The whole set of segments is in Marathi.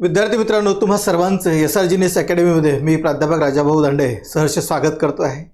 विद्यार्थी मित्रांनो तुम्हा सर्वांचं एस आर जी अकॅडमीमध्ये मी प्राध्यापक राजाभाऊ दांडे सहर्ष स्वागत करतो आहे.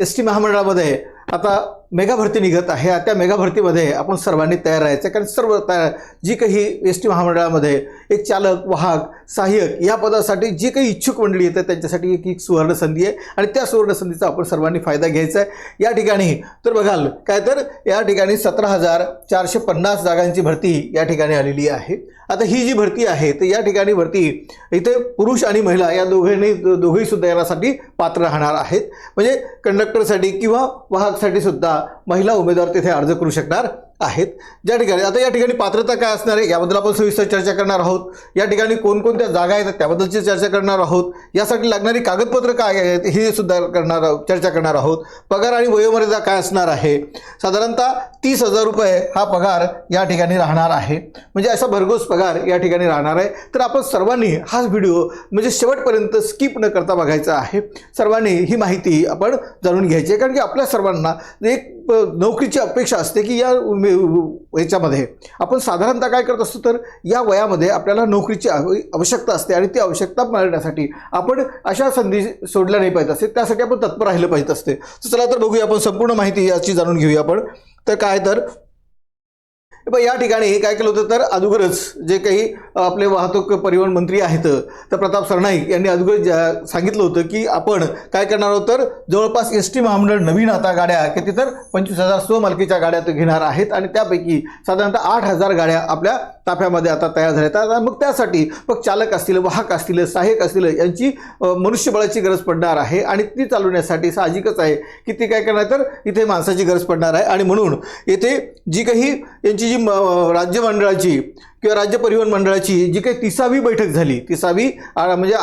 एस टी महामंडळामध्ये आता मेगा भरती निघत आहे. त्या मेगा भरतीमध्ये आपण सर्वांनी तयार राहायचं. आहे. कारण सर्व तयार जी काही एस टी महामंडळामध्ये एक चालक वाहक सहाय्यक या पदासाठी जी काही इच्छुक मंडळी येतात त्यांच्यासाठी एक एक सुवर्ण संधी आहे. आणि त्या सुवर्ण संधीचा आपण सर्वांनी फायदा घ्यायचा आहे. या ठिकाणी तर बघाल काय तर या ठिकाणी सतरा हजार चारशे पन्नास जागांची भरती या ठिकाणी आलेली आहे. आता ही जी भरती आहे तर या ठिकाणी भरती इथे पुरुष आणि महिला या दोघांनी दोघेहीसुद्धा यासाठी पात्र राहणार आहेत. म्हणजे कंडक्टरसाठी किंवा वाहक वाहकसाठी सुद्धा महिला उमेदवार तिथे अर्ज करू शकणार. आहेत. ज्या ठिकाणी आता या ठिकाणी पात्रता काय असणार आहे? याबद्दल आपण सविस्तर चर्चा करणार आहोत. या ठिकाणी कोणकोणत्या जागा आहेत त्याबद्दलची चर्चा करणार आहोत. यासाठी लागणारी कागदपत्र काय आहेत हे सुद्धा करणार चर्चा करणार आहोत. पगार आणि वयोमर्यादा काय असणार आहे? साधारणतः तीस हजार रुपये हा पगार या ठिकाणी राहणार आहे. म्हणजे असा भरघोस पगार या ठिकाणी राहणार आहे. तर आपण सर्वांनी हा व्हिडिओ म्हणजे शेवटपर्यंत स्किप न करता बघायचा आहे. सर्वांनी ही माहिती आपण जाणून घ्यायची आहे. कारण की आपल्या सर्वांना एक नोकरीची अपेक्षा असते की या याच्यामध्ये आपण साधारणतः काय करत असतो तर या वयामध्ये आपल्याला नोकरीची आवश्यकता असते आणि ती आवश्यकता मिळण्यासाठी आपण अशा संधी सोडल्या नाही पाहिजे असते. त्यासाठी आपण तत्पर राहिलं पाहिजे असते. तर चला तर बघूया आपण संपूर्ण माहिती याची जाणून घेऊया आपण. तर काय तर? या ठिकाणी काय केलं होतं तर अगोदरच जे काही आपले वाहतूक परिवहन मंत्री आहेत तर प्रताप सरनाईक यांनी अगोदर ज्या- सांगितलं होतं की आपण काय करणार आहोत तर जवळपास एस टी महामंडळ नवीन आता गाड्या किती तर पंचवीस हजार स्वमालकीच्या गाड्या घेणार आहेत आणि त्यापैकी साधारणतः आठ हजार गाड्या आपल्या ताफ्यामध्ये आता तयार झाल्या आहेत. मग त्यासाठी मग चालक असतील वाहक असतील सहाय्यक असतील यांची मनुष्यबळाची गरज पडणार आहे आणि ती चालवण्यासाठी साहजिकच आहे की ती काय करणार तर इथे माणसाची गरज पडणार आहे. आणि म्हणून येथे जी काही यांची जी म- राज्य मंडळाची किंवा राज्य परिवहन मंडळाची जी काही तिसावी बैठक झाली तिसावी म्हणजे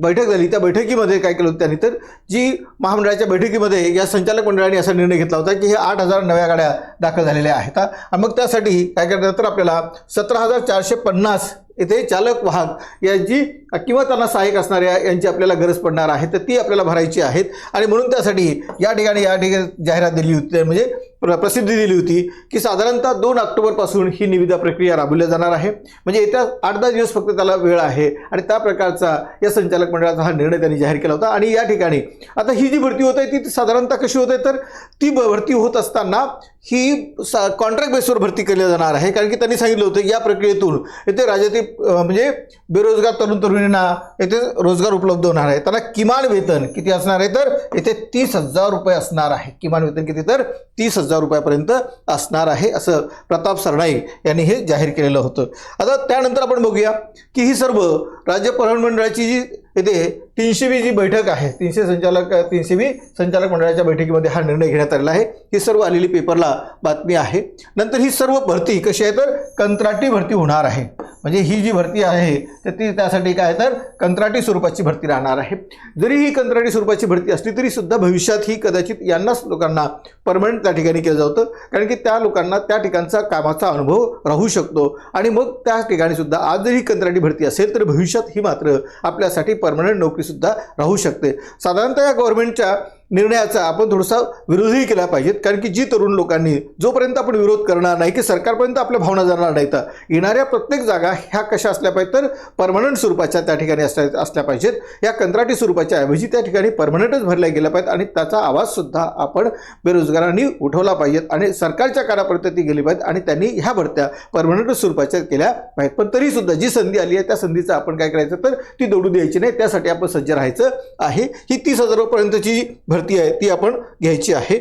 बैठक झाली त्या बैठकीमध्ये काय केलं होतं त्यांनी? तर जी महामंडळाच्या बैठकीमध्ये या संचालक मंडळाने असा निर्णय घेतला होता की हे आठ हजार नव्या गाड्या दाखल झालेल्या आहेत आणि मग त्यासाठी काय करतात तर आपल्याला सतरा हजार चारशे पन्नास इथे चालक वाहक यांची किंवा त्यांना सहाय्यक असणाऱ्या यांची आपल्याला गरज पडणार आहे तर ती आपल्याला भरायची आहेत. आणि म्हणून त्यासाठी या ठिकाणी या ठिकाणी जाहिरात दिली होती म्हणजे प्र प्रसिद्धी दिली होती की साधारणतः दोन ऑक्टोबरपासून ही निविदा प्रक्रिया राबवली जाणार आहे. म्हणजे येत्या आठ दहा दिवस फक्त त्याला वेळ आहे आणि त्या प्रकारचा या संचालक मंडळाचा हा निर्णय त्यांनी जाहीर केला होता. आणि या ठिकाणी आता ही जी भरती होत आहे ती साधारणतः कशी होत आहे? तर ती ब- भरती होत असताना ही सा कॉन्ट्रॅक्ट बेसवर भरती केली जाणार आहे. कारण की त्यांनी सांगितलं होतं या प्रक्रियेतून येथे राज्यातील म्हणजे बेरोजगार तरुण तरुणींना येथे रोजगार उपलब्ध होणार आहे. त्यांना किमान वेतन किती असणार आहे? तर येथे तीस हजार रुपये असणार आहे. किमान वेतन किती? तर तीस हजार रुपयापर्यंत असणार आहे असं प्रताप सरनाईक यांनी हे जाहीर केलेलं होतं. आता त्यानंतर आपण बघूया की ही सर्व राज्य परिवहन मंडळाची जी येथे तीनशेवी जी बैठक आहे. तीनशे संचालक तीनशेवी संचालक मंडळाच्या बैठकीमध्ये हा निर्णय घेण्यात आलेला आहे. ही सर्व आलेली पेपरला बातमी आहे. नंतर ही सर्व भरती कशी आहे तर कंत्राटी भरती होणार आहे. म्हणजे ही जी भरती आहे तर ती त्यासाठी काय तर कंत्राटी स्वरूपाची भरती राहणार आहे. जरी ही कंत्राटी स्वरूपाची भरती असली तरी सुद्धा भविष्यात ही कदाचित यांनाच लोकांना परमनंट त्या ठिकाणी केलं जातं. कारण की त्या लोकांना त्या ठिकाणचा कामाचा अनुभव राहू शकतो. आणि मग त्या ठिकाणी सुद्धा आज जरी ही कंत्राटी भरती असेल तर भविष्यात ही मात्र आपल्यासाठी परमनंट सुद्धा राहू शकते. साधारणतः या गव्हर्नमेंटच्या निर्णयाचा आपण थोडासा विरोधही केला पाहिजेत. कारण की जी तरुण लोकांनी जोपर्यंत आपण विरोध करणार नाही की सरकारपर्यंत आपल्या भावना जाणार नाही तर येणाऱ्या प्रत्येक जागा ह्या कशा असल्या पाहिजेत तर परमनंट स्वरूपाच्या त्या ठिकाणी असल्या असल्या पाहिजेत. या कंत्राटी स्वरूपाच्या ऐवजी त्या ठिकाणी परमनंटच भरल्या गेल्या पाहिजेत आणि त्याचा आवाजसुद्धा आपण बेरोजगारांनी उठवला पाहिजेत आणि सरकारच्या काळापर्यंत ती गेली पाहिजेत आणि त्यांनी ह्या भरत्या परमनंट स्वरूपाच्या केल्या पाहिजेत. पण तरीसुद्धा जी संधी आली आहे त्या संधीचं आपण काय करायचं तर ती दौडू द्यायची नाही. त्यासाठी आपण सज्ज राहायचं आहे. ही तीस हजारापर्यंतची भर भरती आहे ती आपण घ्यायची आहे.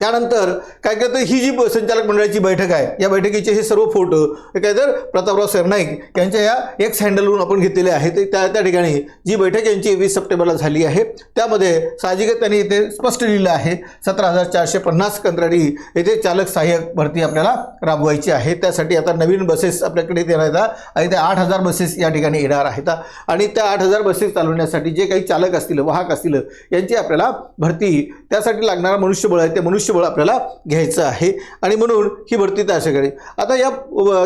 त्यानंतर काय करतं ही जी संचालक मंडळाची बैठक आहे या बैठकीचे हे सर्व फोटो काय तर प्रतापराव सरनाईक यांच्या या एक्स हँडलवरून आपण घेतलेले आहेत. ते त्या त्या ठिकाणी जी बैठक यांची वीस सप्टेंबरला झाली आहे. त्यामध्ये साहजिकच त्यांनी इथे स्पष्ट लिहिलं आहे सतरा हजार चारशे पन्नास कंत्राटी येथे चालक सहाय्यक भरती आपल्याला राबवायची आहे. त्यासाठी आता नवीन बसेस आपल्याकडे येणार आहेत आणि त्या आठ हजार बसेस या ठिकाणी येणार आहेत आणि त्या आठ हजार बसेस चालवण्यासाठी जे काही चालक असतील वाहक असतील यांची आपल्याला भरती त्यासाठी लागणारा मनुष्यबळ आहे ते मनुष्यबळ आपल्याला घ्यायचं आहे. आणि म्हणून ही भरती त्याच्याकडे आता या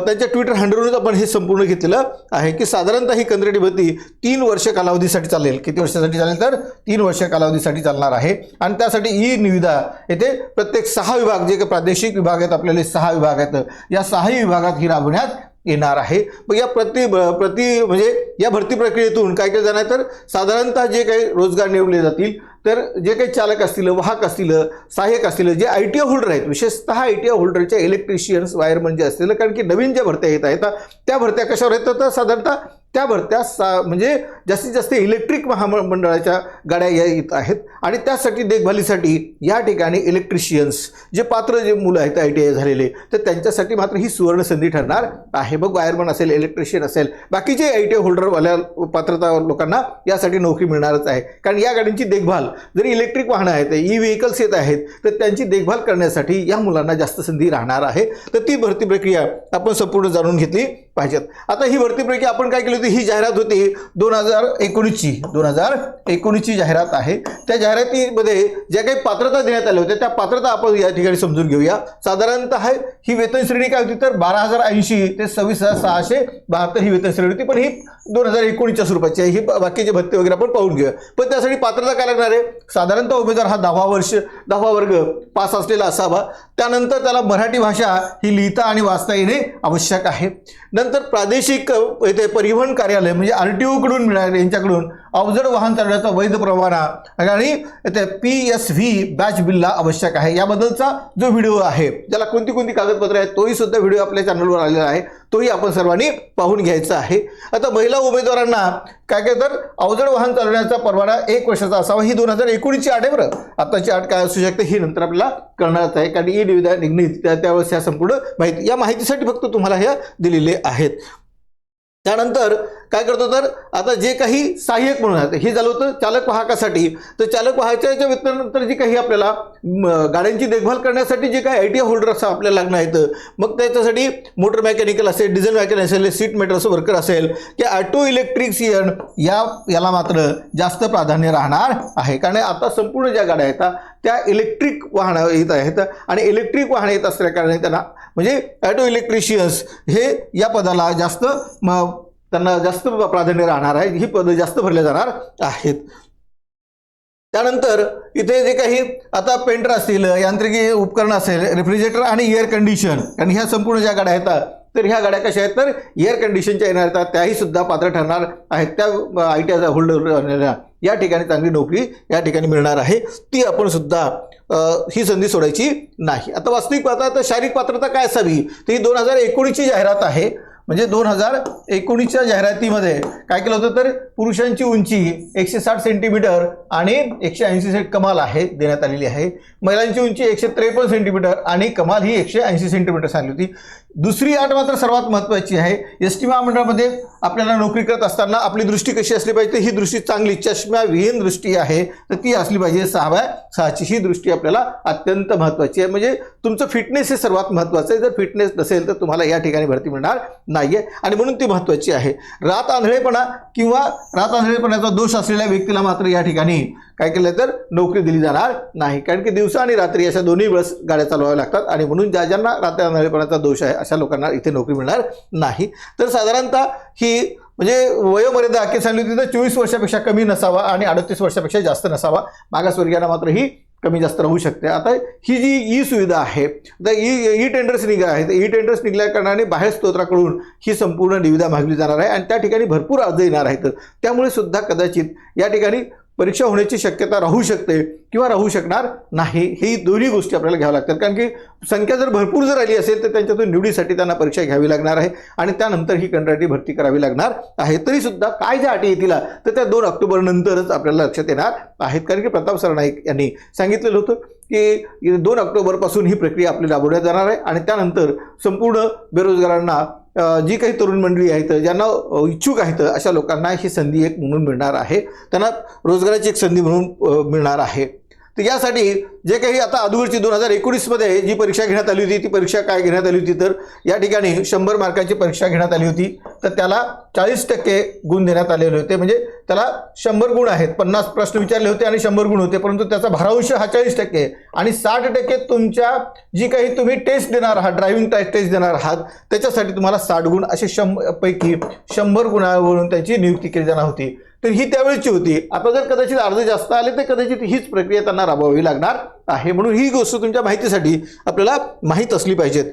त्यांच्या ट्विटर हँडलवरूनच आपण हे संपूर्ण घेतलेलं आहे की साधारणतः ही कंत्राटी भरती तीन वर्ष कालावधीसाठी चालेल. किती वर्षासाठी चालेल तर? तीन वर्ष कालावधीसाठी चालणार आहे. आणि त्यासाठी ही निविदा येथे प्रत्येक सहा विभाग जे काही प्रादेशिक विभाग आहेत आपल्याला सहा विभाग आहेत. या सहाही विभागात ही राबवण्यात येणार आहे. मग या प्रति प्रति म्हणजे या भरती प्रक्रियेतून काय केलं जाणार तर साधारणतः जे काही रोजगार निवडले जातील तर जे काही चालक असतील वाहक असतील सहाय्यक असतील जे आय टी होल्डर आहेत विशेषतः आय टी होल्डरच्या इलेक्ट्रिशियन्स वायरमन जे असतील कारण की नवीन ज्या भरत्या येत आहेत त्या भरत्या कशावर येतात तर साधारणतः त्या भरत्या सा म्हणजे जास्तीत जास्त इलेक्ट्रिक महामंडळाच्या गाड्या या येत आहेत. आणि त्यासाठी देखभालीसाठी या ठिकाणी इलेक्ट्रिशियन्स जे पात्र जे मुलं आहेत आय टी आय झालेले तर त्यांच्यासाठी मात्र ही सुवर्ण संधी ठरणार आहे. मग वायरमन असेल इलेक्ट्रिशियन असेल बाकीचे आय टी आय होल्डरवाल्या पात्रता लोकांना यासाठी नोकरी मिळणारच आहे. कारण या गाड्यांची देखभाल जरी इलेक्ट्रिक वाहनं आहेत ई व्हेकल्स येत आहेत तर त्यांची देखभाल करण्यासाठी या मुलांना जास्त संधी राहणार आहे. तर ती भरती प्रक्रिया आपण संपूर्ण जाणून घेतली. पाहिजेत. आता ही भरतीपैकी आपण काय केली होती? ही जाहिरात होती. दोन हजार एकोणीसची. दोन हजार एकोणीसची जाहिरात आहे. त्या जाहिरातीमध्ये ज्या काही पात्रता देण्यात आल्या होत्या त्या पात्रता आपण या ठिकाणी समजून घेऊया. साधारणतः ही वेतन श्रेणी काय होती? तर बारा हजार ऐंशी ते सव्वीस हजार सहाशे बहात्तर ही वेतन श्रेणी होती. पण ही दोन हजार एकोणीसच्या स्वरूपाची आहे. ही बाकीचे भत्ते वगैरे आपण पाहून घेऊया. पण त्यासाठी पात्रता काय लागणार आहे? साधारणतः उमेदवार हा दहावा वर्ष दहावा वर्ग पास असलेला असावा. त्यानंतर त्याला मराठी भाषा ही लिहिता आणि वाचता येणे आवश्यक आहे. नंतर प्रादेशिक येथे परिवहन कार्यालय म्हणजे आर टी ओकडून मिळाले यांच्याकडून अवजड वाहन चालवण्याचा वैध परवाना. आणि ते पी एस व्ही बॅच बिल्ला आवश्यक आहे. याबद्दलचा जो व्हिडिओ आहे ज्याला कोणती कोणती कागदपत्र आहेत तोही सुद्धा व्हिडिओ आपल्या चॅनलवर आलेला आहे. तोही आपण सर्वांनी पाहून घ्यायचा आहे. आता महिला उमेदवारांना काय काय तर अवजड वाहन चालवण्याचा परवाना एक वर्षाचा असावा ही दोन हजार एकोणीसची आठ आहे बरं. आताची आठ काय असू शकते ही नंतर आपल्याला कळणारच आहे कारण ई निविदा निघणीत त्या त्यावेळेस ह्या संपूर्ण माहिती या माहितीसाठी फक्त तुम्हाला ह्या दिलेले आहेत. त्यानंतर काय करतो तर आता जे काही सहाय्यक म्हणून आहेत हे झालं होतं चालक वाहकासाठी. तर चालक वाहकाच्या वेतनानंतर जे काही आपल्याला गाड्यांची देखभाल करण्यासाठी जे काही आय टी होल्डर असं आपल्याला लागणार आहेत मग त्याच्यासाठी मोटर मेकॅनिकल असेल डिझेल मेकॅनिकल असेल सीट मेटर्स वर्कर असेल की ऑटो इलेक्ट्रिशियन या याला मात्र जास्त प्राधान्य राहणार आहे. कारण आता संपूर्ण ज्या गाड्या आहेत त्या इलेक्ट्रिक वाहनं येत आहेत आणि इलेक्ट्रिक वाहनं येत असल्या कारणाने त्यांना म्हणजे ॲटो इलेक्ट्रिशियन्स हे या पदाला जास्त म त्यांना जास्त प्राधान्य राहणार आहे. ही पदं जास्त भरल्या जाणार आहेत. त्यानंतर इथे जे काही आता पेंटर असतील यांत्रिकी उपकरण असेल रेफ्रिजरेटर आणि एअर कंडिशन कारण ह्या संपूर्ण ज्या गाड्या आहेत तर ह्या गाड्या कशा आहेत तर एअर कंडिशनच्या येणार आहेत. त्याही सुद्धा पात्र ठरणार आहेत. त्या आय टी होल्डर या ठिकाणी चांगली नोकरी या ठिकाणी मिळणार आहे. ती आपण सुद्धा ही संधी सोडायची नाही. आता वास्तविक पात्रता तर शारीरिक पात्रता काय असावी? तर ही दोन हजार एकोणीसची जाहिरात आहे. म्हणजे दोन हजार एकोणीसच्या जाहिरातीमध्ये काय केलं होतं तर पुरुषांची उंची एकशे साठ सेंटीमीटर आणि एकशे ऐंशी सेंट कमाल आहे देण्यात आलेली आहे. महिलांची उंची एकशे त्रेपन्न सेंटीमीटर आणि कमाल ही एकशे ऐंशी सेंटीमीटर सांगली होती. दुसरी अट मात्र सर्वात महत्त्वाची आहे. एस टी महामंडळामध्ये आपल्याला नोकरी करत असताना आपली दृष्टी कशी असली पाहिजे ही दृष्टी चांगली चष्म्याविहीन दृष्टी आहे. तर ती असली पाहिजे सहाव्या सहाची. ही दृष्टी आपल्याला अत्यंत महत्त्वाची आहे. म्हणजे तुमचं फिटनेस हे सर्वात महत्त्वाचं आहे. जर फिटनेस नसेल तर तुम्हाला या ठिकाणी भरती मिळणार नाही आहे आणि म्हणून ती महत्त्वाची आहे. रात आंधळेपणा किंवा रात आंधळेपणाचा दोष असलेल्या व्यक्तीला मात्र या ठिकाणी काय केलं तर नोकरी दिली जाणार नाही. कारण की दिवसा आणि रात्री अशा दोन्ही वेळेस गाड्या चालवाव्या लागतात आणि म्हणून ज्या ज्यांना रात्री आंधळेपणाचा दोष आहे अशा लोकांना इथे नोकरी मिळणार नाही. तर साधारणतः ही म्हणजे वयोमर्यादा अखेर सांगली होती तर चोवीस वर्षापेक्षा कमी नसावा आणि अडतीस वर्षापेक्षा जास्त नसावा. मागासवर्गीयांना मात्र ही कमी जास्त राहू शकते. आता ही जी ई सुविधा आहे तर ई ई टेंडर्स निघा आहे तर ई टेंडर्स निघल्या कारणाने बाहेर स्तोत्राकडून ही संपूर्ण निविदा मागली जाणार आहे आणि त्या ठिकाणी भरपूर अर्ज येणार आहेत. त्यामुळे सुद्धा कदाचित या ठिकाणी परीक्षा होण्याची शक्यता राहू शकते किंवा राहू शकणार नाही. ही दोन्ही गोष्टी आपल्याला घ्याव्या लागतात. कारण की संख्या जर भरपूर जर आली असेल तर त्यांच्यातून निवडीसाठी त्यांना परीक्षा घ्यावी लागणार आहे आणि त्यानंतर ही कंत्राटी भरती करावी लागणार आहे. तरी सुद्धा काय ज्या अटी येतील तर त्या दोन ऑक्टोबर नंतरच आपल्याला लक्षात येणार आहेत. कारण की प्रताप सरनाईक यांनी सांगितलेलं होतं की दोन ऑक्टोबरपासून ही प्रक्रिया आपली राबवण्यात जाणार आहे आणि त्यानंतर संपूर्ण बेरोजगारांना जी काही तरुण मंडळी आहेत ज्यांना इच्छुक आहेत अशा लोकांना ही संधी एक म्हणून मिळणार आहे. त्यांना रोजगाराची एक संधी म्हणून मिळणार आहे. तर यासाठी जे काही आता अदूरची दोन हजार एकोणीसमध्ये जी परीक्षा घेण्यात आली होती ती परीक्षा काय घेण्यात आली होती? तर या ठिकाणी शंभर मार्काची परीक्षा घेण्यात आली होती. तर त्याला चाळीस टक्के गुण देण्यात आलेले होते. म्हणजे त्याला शंभर गुण आहेत. पन्नास प्रश्न विचारले होते आणि शंभर गुण होते. परंतु त्याचा भरांश हा चाळीस टक्के आणि साठ टक्के तुमच्या जी काही तुम्ही टेस्ट देणार आहात ड्रायव्हिंग टेस्ट देणार आहात त्याच्यासाठी तुम्हाला साठ गुण असे शंभ पैकी शंभर गुणावरून त्याची नियुक्ती केली जाणार होती. तर ही त्यावेळची होती. आता जर कदाचित अर्ज जास्त आले तर कदाचित हीच प्रक्रिया त्यांना राबवावी लागणार आहे. म्हणून ही गोष्ट तुमच्या माहितीसाठी आपल्याला माहीत असली पाहिजेत.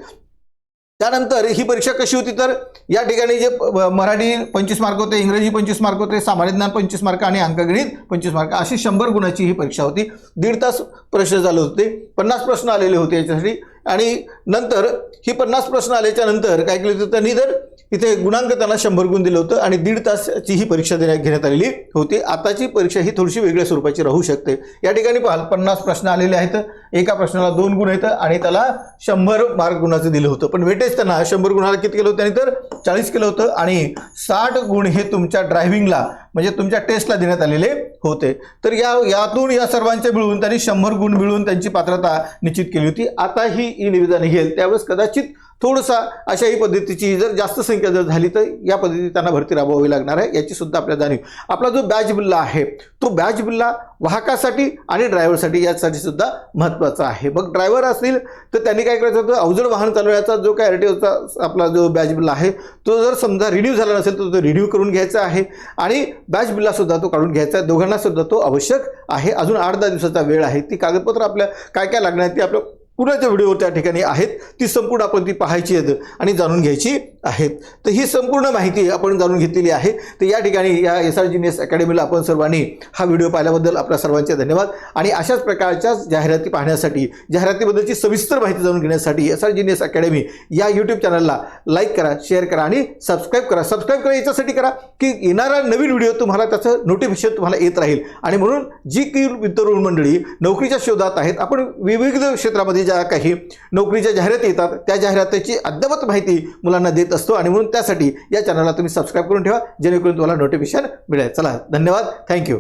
त्यानंतर ही परीक्षा कशी होती तर या ठिकाणी जे मराठी पंचवीस मार्क होते इंग्रजी पंचवीस मार्क होते सामान्य ज्ञान पंचवीस मार्क आणि अंकगणित पंचवीस मार्क अशी शंभर गुणाची ही परीक्षा होती. दीड तास प्रश्न झाले होते. पन्नास प्रश्न आलेले होते याच्यासाठी. आणि नंतर ही पन्नास प्रश्न आल्याच्यानंतर काय केलं होतं त्यांनी तर इथे गुणांक त्यांना शंभर गुण दिलं होतं आणि दीड तासची ही परीक्षा देण्यात घेण्यात आलेली होती. आताची परीक्षा ही थोडीशी वेगळ्या स्वरूपाची राहू शकते. या ठिकाणी पाहाल पन्नास प्रश्न आलेले आहेत. एका प्रश्नाला दोन गुण आहेत आणि त्याला शंभर मार्क गुणाचं दिलं होतं. पण वेटेज त्यांना शंभर गुणाला किती केलं होतं? त्यांनी तर चाळीस केलं होतं आणि साठ गुण हे तुमच्या ड्रायव्हिंगला म्हणजे तुमच्या टेस्टला देण्यात आलेले होते. तर या यातून या सर्वांचे मिळून त्यांनी शंभर गुण मिळून त्यांची पात्रता निश्चित केली होती. आता ही ई निविदा निघेल त्यावेळेस कदाचित थोडंसा अशाही पद्धतीची जर जास्त संख्या जर झाली तर या पद्धतीने त्यांना भरती राबवावी लागणार आहे. याची सुद्धा आपल्याला जाणीव आपला जो बॅच बिल्ला आहे तो बॅच बिल्ला वाहकासाठी आणि ड्रायव्हरसाठी यासाठी सुद्धा महत्त्वाचा आहे. मग ड्रायव्हर असतील तर त्यांनी काय करायचं होतं? अवजड वाहन चालवण्याचा जो काय आर आपला जो बॅच बिल्ला आहे तो जर समजा रिन्यू झाला नसेल तर तो रिन्यू करून घ्यायचा आहे. आणि बॅच बिल्लासुद्धा तो काढून घ्यायचा आहे. दोघांनासुद्धा तो आवश्यक आहे. अजून आठ दहा दिवसाचा वेळ आहे. ती कागदपत्र आपल्या काय काय लागणार ती आपल्या पुण्याच्या व्हिडिओ त्या ठिकाणी आहेत. ती संपूर्ण आपण ती पाहायची आहेत आणि जाणून घ्यायची आहेत. तर ही संपूर्ण माहिती आपण जाणून घेतलेली आहे. तर या ठिकाणी या एस आर जीनियस अकॅडमीला आपण सर्वांनी हा व्हिडिओ पाहिल्याबद्दल आपल्या सर्वांचे धन्यवाद. आणि अशाच प्रकारच्या जाहिराती पाहण्यासाठी जाहिरातीबद्दलची सविस्तर माहिती जाणून घेण्यासाठी एस आर जीनियस अकॅडमी या यूट्यूब चॅनलला लाईक करा शेअर करा आणि सबस्क्राईब करा. सबस्क्राईब करा याच्यासाठी करा की येणारा नवीन व्हिडिओ तुम्हाला त्याचं नोटिफिकेशन तुम्हाला येत राहील. आणि म्हणून जी की तरुण मंडळी नोकरीच्या शोधात आहेत आपण विविध क्षेत्रामध्ये ज्या काही नोकरीच्या जाहिराती येतात त्या जाहिरातीची अद्यावत माहिती मुलांना देत असतो आणि म्हणून त्यासाठी या चॅनलला तुम्ही सबस्क्राईब करून ठेवा जेणेकरून तुम्हाला नोटिफिकेशन मिळेल. चला धन्यवाद. थँक्यू